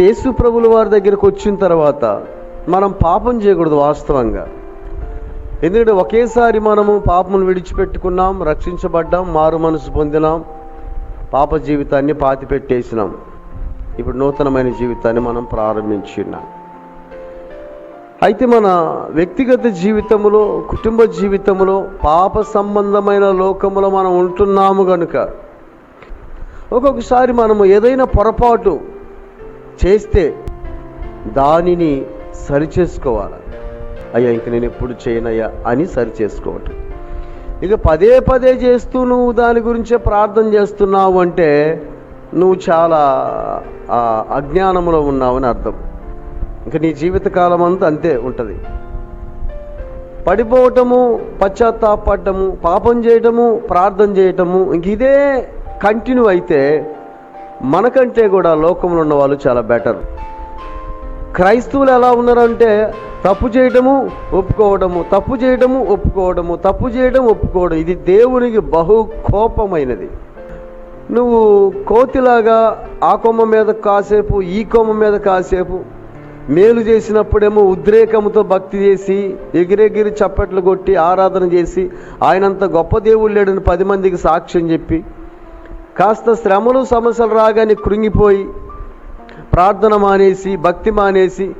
యేసు ప్రభుల వారి దగ్గరకు వచ్చిన తర్వాత మనం పాపం చేయకూడదు వాస్తవంగా. ఎందుకంటే ఒకేసారి మనము పాపమును విడిచిపెట్టుకున్నాం రక్షించబడ్డాం మారు మనసు పొందినాం పాప జీవితాన్ని పాతి పెట్టేసినాం ఇప్పుడు నూతనమైన జీవితాన్ని మనం ప్రారంభించున్నాం అయితే మన వ్యక్తిగత జీవితంలో కుటుంబ జీవితంలో పాప సంబంధమైన లోకములో మనం ఉంటున్నాము కనుక ఒక్కొక్కసారి మనము ఏదైనా పొరపాటు చేస్తే దానిని సరిచేసుకోవాలి? అయ్యా ఇంక నేను ఎప్పుడు చేయనయ్యా అని సరిచేసుకోవటం. ఇక పదే పదే చేస్తూ నువ్వు దాని గురించే ప్రార్థన చేస్తున్నావు అంటే నువ్వు చాలా అజ్ఞానంలో ఉన్నావని అర్థం. ఇంక నీ జీవితకాలం అంతా అంతే ఉంటుంది. పడిపోవటము పశ్చాత్తాపడటము పాపం చేయటము ప్రార్థన చేయటము ఇంక ఇదే కంటిన్యూ అయితే మనకంటే కూడా లోకంలో ఉన్న వాళ్ళు చాలా బెటర్ క్రైస్తవులు ఎలా ఉన్నారంటే తప్పు చేయటము ఒప్పుకోవడము తప్పు చేయటము ఒప్పుకోవడము తప్పు చేయడం ఒప్పుకోవడం ఇది దేవునికి బహు కోపమైనది నువ్వు కోతిలాగా ఆ కొమ్మ మీద కాసేపు ఈ కొమ్మ మీద కాసేపు మేలు చేసినప్పుడేమో ఉద్రేకముతో భక్తి చేసి ఎగిరెగిరి చప్పట్లు కొట్టి ఆరాధన చేసి ఆయనంత గొప్ప దేవుడు లేడని పది మందికి సాక్ష్యం చెప్పి కాస్త శ్రమలు సమస్యలు రాగానే కృంగిపోయి ప్రార్థన మానేసి భక్తి మానేసి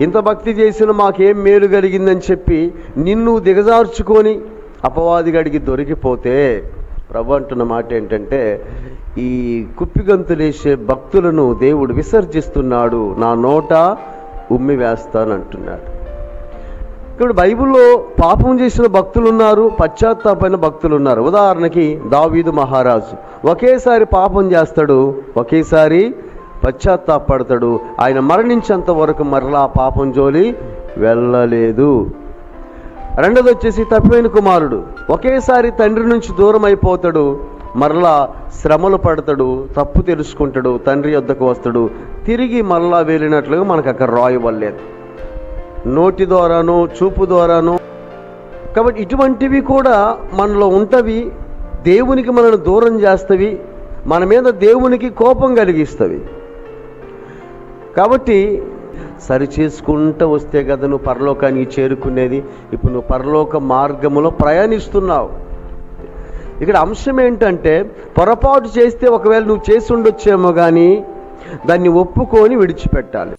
ఇంత భక్తి చేసిన మాకేం మేలు కలిగిందని చెప్పి నిన్ను దిగజార్చుకొని అపవాదిగడికి దొరికిపోతే ప్రభు అంటున్న మాట ఏంటంటే ఈ కుప్పిగంతులేసే భక్తులను దేవుడు విసర్జిస్తున్నాడు నా నోట ఉమ్మి వేస్తానంటున్నాడు. ఇప్పుడు బైబిల్లో పాపం చేసిన భక్తులు ఉన్నారు పశ్చాత్తాపైన భక్తులు ఉన్నారు ఉదాహరణకి దావీదు మహారాజు. ఒకేసారి పాపం చేస్తాడు ఒకేసారి పశ్చాత్తాపడతాడు. ఆయన మరణించేంత వరకు మరలా పాపం జోలి వెళ్ళలేదు. రెండోది వచ్చేసి తప్పిపోయిన కుమారుడు. ఒకేసారి తండ్రి నుంచి దూరం అయిపోతాడు మరలా శ్రమలు పడతాడు తప్పు తెలుసుకుంటాడు తండ్రి వద్దకు వస్తాడు. తిరిగి మరలా వెళ్ళినట్లుగా మనకు అక్కడ రాయవలేదు నోటి ద్వారానో చూపు ద్వారానో. కాబట్టి ఇటువంటివి కూడా మనలో ఉంటవి దేవునికి మనల్ని దూరం చేస్తవి మన మీద దేవునికి కోపం కలిగిస్తవి. కాబట్టి సరి చేసుకుంటూ వస్తే కదా నువ్వు పరలోకానికి చేరుకునేది ఇప్పుడు నువ్వు పరలోక మార్గములో ప్రయాణిస్తున్నావు. ఇక్కడ అంశం ఏంటంటే పొరపాటు చేస్తే ఒకవేళ నువ్వు చేసి ఉండొచ్చేమో కానీ దాన్ని ఒప్పుకొని విడిచిపెట్టాలి.